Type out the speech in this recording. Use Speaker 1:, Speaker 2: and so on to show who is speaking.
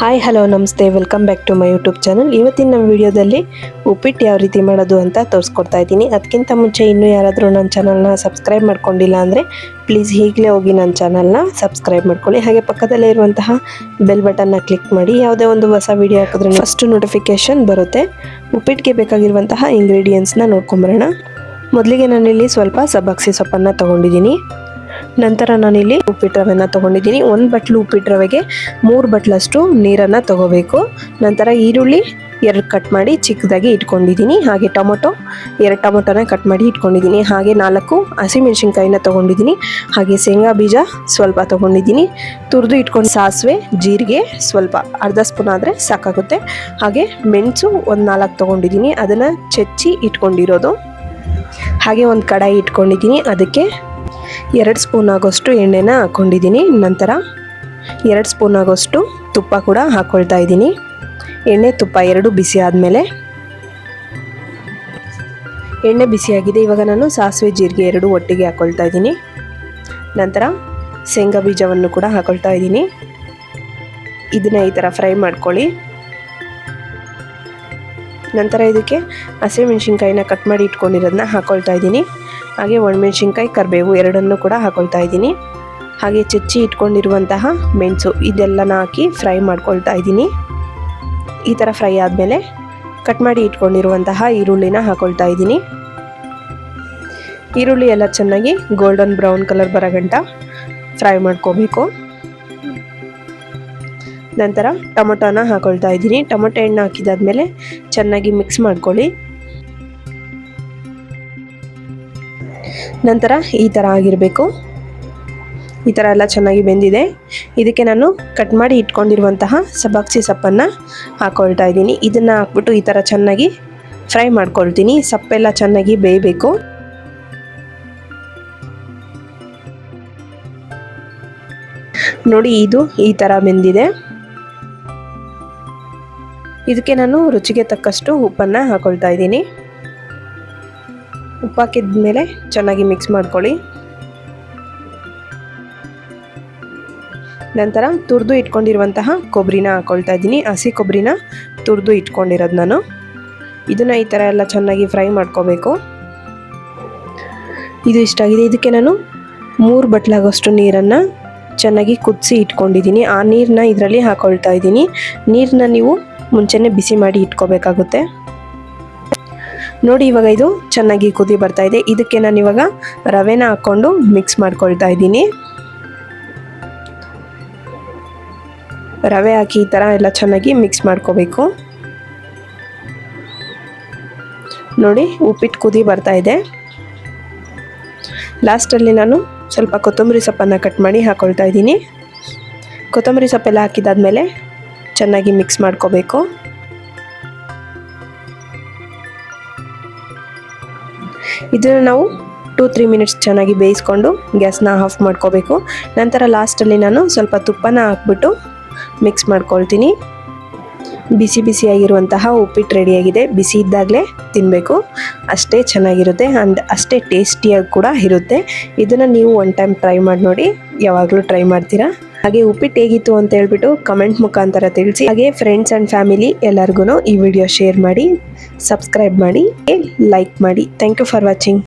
Speaker 1: Hi, hello, ನಮಸ್ತೆ, welcome back to my YouTube channel. ಇವತ್ತಿನ ನಮ್ಮ ವಿಡಿಯೋದಲ್ಲಿ ಉಪ್ಪಿಟ್ಟು ಯಾವ ರೀತಿ ಮಾಡೋದು ಅಂತ ತೋರಿಸ್ಕೊಡ್ತಾ ಇದ್ದೀನಿ. ಅದಕ್ಕಿಂತ ಮುಂಚೆ ಇನ್ನೂ ಯಾರಾದರೂ ನನ್ನ ಚಾನಲ್ನ ಸಬ್ಸ್ಕ್ರೈಬ್ ಮಾಡ್ಕೊಂಡಿಲ್ಲ ಅಂದರೆ ಪ್ಲೀಸ್ ಈಗಲೇ ಹೋಗಿ ನನ್ನ ಚಾನಲ್ನ ಸಬ್ಸ್ಕ್ರೈಬ್ ಮಾಡ್ಕೊಳ್ಳಿ. ಹಾಗೆ ಪಕ್ಕದಲ್ಲೇ ಇರುವಂತಹ ಬೆಲ್ ಬಟನ್ನ ಕ್ಲಿಕ್ ಮಾಡಿ. ಯಾವುದೇ ಒಂದು ಹೊಸ ವಿಡಿಯೋ ಹಾಕಿದ್ರೆ ಫಸ್ಟ್ ನೋಟಿಫಿಕೇಷನ್ ಬರುತ್ತೆ. ಉಪ್ಪಿಟ್ಟಿಗೆ ಬೇಕಾಗಿರುವಂತಹ ಇಂಗ್ರೀಡಿಯೆಂಟ್ಸ್ನ ನೋಡ್ಕೊಂಬರೋಣ. ಮೊದಲಿಗೆ ನಾನಿಲ್ಲಿ ಸ್ವಲ್ಪ ಸಬ್ಬಕ್ಸಿ ಸೊಪ್ಪನ್ನು ತೊಗೊಂಡಿದ್ದೀನಿ. ನಂತರ ನಾನಿಲ್ಲಿ ಉಪ್ಪಿಟ್ಟು ರವೆನ ತಗೊಂಡಿದ್ದೀನಿ. ಒಂದು ಬಟ್ಲು ಉಪ್ಪಿಟ್ಟು ರವೆಗೆ ಮೂರು ಬಟ್ಲಷ್ಟು ನೀರನ್ನು ತಗೋಬೇಕು. ನಂತರ ಈರುಳ್ಳಿ ಎರಡು ಕಟ್ ಮಾಡಿ ಚಿಕ್ಕದಾಗಿ ಇಟ್ಕೊಂಡಿದ್ದೀನಿ. ಹಾಗೆ ಟೊಮೊಟೊ ಎರಡು ಟೊಮೊಟೊನ ಕಟ್ ಮಾಡಿ ಇಟ್ಕೊಂಡಿದ್ದೀನಿ. ಹಾಗೆ ನಾಲ್ಕು ಹಸಿಮೆಣಸಿನ್ಕಾಯಿನ ತೊಗೊಂಡಿದ್ದೀನಿ. ಹಾಗೆ ಶೇಂಗಾ ಬೀಜ ಸ್ವಲ್ಪ ತೊಗೊಂಡಿದ್ದೀನಿ. ತುರಿದು ಇಟ್ಕೊಂಡು ಸಾಸಿವೆ, ಜೀರಿಗೆ ಸ್ವಲ್ಪ ಅರ್ಧ ಸ್ಪೂನ್ ಆದರೆ ಸಾಕಾಗುತ್ತೆ. ಹಾಗೆ ಮೆಣಸು ಒಂದು ನಾಲ್ಕು ತೊಗೊಂಡಿದ್ದೀನಿ. ಅದನ್ನು ಚಚ್ಚಿ ಇಟ್ಕೊಂಡಿರೋದು. ಹಾಗೆ ಒಂದು ಕಡಾಯಿ ಇಟ್ಕೊಂಡಿದ್ದೀನಿ. ಅದಕ್ಕೆ ಎರಡು ಸ್ಪೂನ್ ಆಗೋಷ್ಟು ಎಣ್ಣೆನ ಹಾಕ್ಕೊಂಡಿದ್ದೀನಿ. ನಂತರ ಎರಡು ಸ್ಪೂನ್ ಆಗೋಷ್ಟು ತುಪ್ಪ ಕೂಡ ಹಾಕ್ಕೊಳ್ತಾ ಇದ್ದೀನಿ. ಎಣ್ಣೆ ತುಪ್ಪ ಎರಡು ಬಿಸಿ ಆದಮೇಲೆ. ಎಣ್ಣೆ ಬಿಸಿಯಾಗಿದೆ ಇವಾಗ ನಾನು ಸಾಸಿವೆ ಜೀರಿಗೆ ಎರಡು ಒಟ್ಟಿಗೆ ಹಾಕ್ಕೊಳ್ತಾ ಇದ್ದೀನಿ. ನಂತರ ಶೇಂಗಾ ಬೀಜವನ್ನು ಕೂಡ ಹಾಕ್ಕೊಳ್ತಾ ಇದ್ದೀನಿ. ಇದನ್ನು ಈ ಥರ ಫ್ರೈ ಮಾಡ್ಕೊಳ್ಳಿ. ನಂತರ ಇದಕ್ಕೆ ಹಸಿಮೆಣ್ಸಿನ್ಕಾಯಿನ ಕಟ್ ಮಾಡಿ ಇಟ್ಕೊಂಡಿರೋದನ್ನ ಹಾಕ್ಕೊಳ್ತಾ ಇದ್ದೀನಿ. ಹಾಗೆ ಒಣಮೆಣ್ಸಿನ್ಕಾಯಿ, ಕರಿಬೇವು ಎರಡನ್ನೂ ಕೂಡ ಹಾಕ್ಕೊಳ್ತಾ ಇದ್ದೀನಿ. ಹಾಗೆ ಚಚ್ಚಿ ಇಟ್ಕೊಂಡಿರುವಂತಹ ಮೆಣಸು ಇದೆಲ್ಲನ ಹಾಕಿ ಫ್ರೈ ಮಾಡ್ಕೊಳ್ತಾ ಇದ್ದೀನಿ. ಈ ಥರ ಫ್ರೈ ಆದಮೇಲೆ ಕಟ್ ಮಾಡಿ ಇಟ್ಕೊಂಡಿರುವಂತಹ ಈರುಳ್ಳಿನ ಹಾಕ್ಕೊಳ್ತಾ ಇದ್ದೀನಿ. ಈರುಳ್ಳಿ ಎಲ್ಲ ಚೆನ್ನಾಗಿ ಗೋಲ್ಡನ್ ಬ್ರೌನ್ ಕಲರ್ ಬರೋ ಗಂಟ ಫ್ರೈ ಮಾಡ್ಕೋಬೇಕು. ನಂತರ ಟೊಮೊಟೊನ ಹಾಕೊಳ್ತಾ ಇದ್ದೀನಿ. ಟೊಮೊಟೊ ಎಣ್ಣೆ ಹಾಕಿದಾದ್ಮೇಲೆ ಚೆನ್ನಾಗಿ ಮಿಕ್ಸ್ ಮಾಡ್ಕೊಳ್ಳಿ. ನಂತರ ಈ ಥರ ಆಗಿರಬೇಕು. ಈ ಥರ ಎಲ್ಲ ಚೆನ್ನಾಗಿ ಬೆಂದಿದೆ. ಇದಕ್ಕೆ ನಾನು ಕಟ್ ಮಾಡಿ ಇಟ್ಕೊಂಡಿರುವಂತಹ ಸಬಾಕ್ಸಿ ಸೊಪ್ಪನ್ನು ಹಾಕ್ಕೊಳ್ತಾ ಇದ್ದೀನಿ. ಇದನ್ನು ಹಾಕ್ಬಿಟ್ಟು ಈ ಥರ ಚೆನ್ನಾಗಿ ಫ್ರೈ ಮಾಡ್ಕೊಳ್ತೀನಿ. ಸೊಪ್ಪೆಲ್ಲ ಚೆನ್ನಾಗಿ ಬೇಯಬೇಕು. ನೋಡಿ, ಇದು ಈ ಥರ ಬೆಂದಿದೆ. ಇದಕ್ಕೆ ನಾನು ರುಚಿಗೆ ತಕ್ಕಷ್ಟು ಉಪ್ಪನ್ನು ಹಾಕೊಳ್ತಾ ಇದ್ದೀನಿ. ಉಪ್ಪು ಹಾಕಿದ ಮೇಲೆ ಚೆನ್ನಾಗಿ ಮಿಕ್ಸ್ ಮಾಡ್ಕೊಳ್ಳಿ. ನಂತರ ತುರಿದು ಇಟ್ಕೊಂಡಿರುವಂತಹ ಕೊಬ್ಬರಿನ ಹಾಕ್ಕೊಳ್ತಾ ಇದ್ದೀನಿ. ಹಸಿ ಕೊಬ್ಬರಿನ ತುರಿದು ಇಟ್ಕೊಂಡಿರೋದು ನಾನು. ಇದನ್ನು ಈ ಥರ ಎಲ್ಲ ಚೆನ್ನಾಗಿ ಫ್ರೈ ಮಾಡ್ಕೋಬೇಕು. ಇದು ಇಷ್ಟಾಗಿದೆ ಇದಕ್ಕೆ ನಾನು ಮೂರು ಬಟ್ಲಾಗೋಷ್ಟು ನೀರನ್ನು ಚೆನ್ನಾಗಿ ಕುದಿಸಿ ಇಟ್ಕೊಂಡಿದ್ದೀನಿ. ಆ ನೀರನ್ನ ಇದರಲ್ಲಿ ಹಾಕೊಳ್ತಾ ಇದ್ದೀನಿ. ನೀರನ್ನ ನೀವು ಮುಂಚೆನೇ ಬಿಸಿ ಮಾಡಿ ಇಟ್ಕೋಬೇಕಾಗುತ್ತೆ. ನೋಡಿ ಇವಾಗ ಇದು ಚೆನ್ನಾಗಿ ಕುದಿ ಬರ್ತಾ ಇದೆ. ಇದಕ್ಕೆ ನಾನು ಇವಾಗ ರವೆನ ಹಾಕ್ಕೊಂಡು ಮಿಕ್ಸ್ ಮಾಡ್ಕೊಳ್ತಾ ಇದ್ದೀನಿ. ರವೆ ಹಾಕಿ ಈ ಥರ ಎಲ್ಲ ಚೆನ್ನಾಗಿ ಮಿಕ್ಸ್ ಮಾಡ್ಕೋಬೇಕು. ನೋಡಿ ಉಪ್ಪಿಟ್ಟು ಕುದಿ ಬರ್ತಾ ಇದೆ. ಲಾಸ್ಟಲ್ಲಿ ನಾನು ಸ್ವಲ್ಪ ಕೊತ್ತಂಬರಿ ಸೊಪ್ಪನ್ನು ಕಟ್ ಮಾಡಿ ಹಾಕ್ಕೊಳ್ತಾ ಇದ್ದೀನಿ. ಕೊತ್ತಂಬರಿ ಸೊಪ್ಪೆಲ್ಲ ಹಾಕಿದಾದ್ಮೇಲೆ ಚೆನ್ನಾಗಿ ಮಿಕ್ಸ್ ಮಾಡ್ಕೋಬೇಕು. ಇದನ್ನು ನಾವು ಟೂ ತ್ರೀ ಮಿನಿಟ್ಸ್ ಚೆನ್ನಾಗಿ ಬೇಯಿಸ್ಕೊಂಡು ಗ್ಯಾಸ್ನ ಆಫ್ ಮಾಡ್ಕೋಬೇಕು. ನಂತರ ಲಾಸ್ಟಲ್ಲಿ ನಾನು ಸ್ವಲ್ಪ ತುಪ್ಪನ ಹಾಕ್ಬಿಟ್ಟು ಮಿಕ್ಸ್ ಮಾಡ್ಕೊಳ್ತೀನಿ. ಬಿಸಿ ಬಿಸಿಯಾಗಿರುವಂತಹ ಉಪ್ಪಿಟ್ಟು ರೆಡಿಯಾಗಿದೆ ಬಿಸಿ ಇದ್ದಾಗಲೇ ತಿನ್ನಬೇಕು ಅಷ್ಟೇ ಚೆನ್ನಾಗಿರುತ್ತೆ ಆ್ಯಂಡ್ ಅಷ್ಟೇ ಟೇಸ್ಟಿಯಾಗಿ ಕೂಡ ಇರುತ್ತೆ. ಇದನ್ನು ನೀವು ಒನ್ ಟೈಮ್ ಟ್ರೈ ಮಾಡಿ ನೋಡಿ, ಯಾವಾಗಲೂ ಟ್ರೈ ಮಾಡ್ತೀರಾ? ಹಾಗೆ ಉಪ್ಪಿಟ್ಟು ಹೇಗಿತ್ತು ಅಂತ ಹೇಳ್ಬಿಟ್ಟು ಕಮೆಂಟ್ ಮುಖಾಂತರ ತಿಳಿಸಿ. ಹಾಗೆ ಫ್ರೆಂಡ್ಸ್ ಅಂಡ್ ಫ್ಯಾಮಿಲಿ ಎಲ್ಲರಿಗೂ ಈ ವಿಡಿಯೋ ಶೇರ್ ಮಾಡಿ ಸಬ್ಸ್ಕ್ರೈಬ್ ಮಾಡಿ ಲೈಕ್ ಮಾಡಿ. Thank you for watching